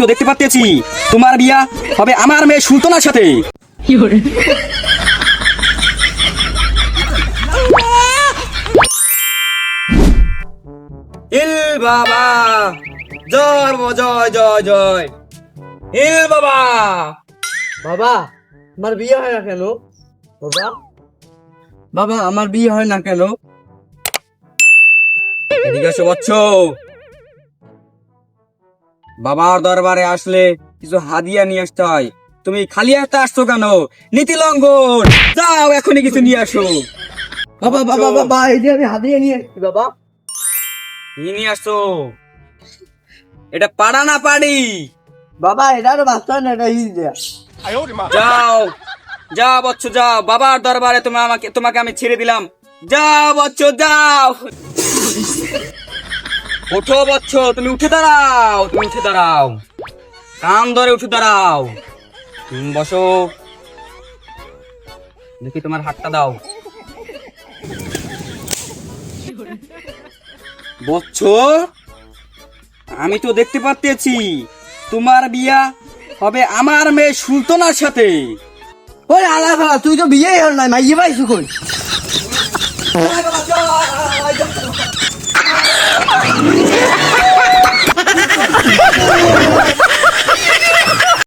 তো দেখতে পাচ্ছি তোমার বিয়া হবে আমার মেয়ে সুলতানার সাথে। ইল বাবা জয় জয় জয় জয়। ইল বাবা। বাবা আমার বিয়ে হয় না কেন? বাবা? বাবা আমার বিয়ে হয় না কেন? এদিকে বচ্চ বাবার দরবারে আসলে কিছু হাদিয়া নিয়ে আসতে হয়। তুমি খালি হাতে আসছো কেন? নীতি লঙ্ঘন! যাও এখনই কিছু নিয়ে আসো। বাবা বাবা বাবা এই যে আমি হাতিয়ে নিয়ে এসেছি বাবা। কি নিয়ে আসছো? এটা পাড়া না পাড়ি? বাবা এটা আর বাচ্চা না এটা দেয়া যাও যাও বচ্চ যাও। বাবার দরবারে তুমি আমাকে তোমাকে আমি ছেড়ে দিলাম। যাও বচ্চ যাও। ওঠো বচ্চ তুমি উঠে দাঁড়াও তুমি উঠে দাঁড়াও। কান ধরে উঠে দাঁড়াও। হুম, বসো। দেখি তোমার হাতটা দাও। বচ্চ আমি তো দেখতে পাচ্ছি তোমার বিয়া হবে আমার মেয়ে সুলতানার সাথে। ওই আলাদা তুই তো বিয়েই হল না মাইয়ে পাইছু কই? বাবা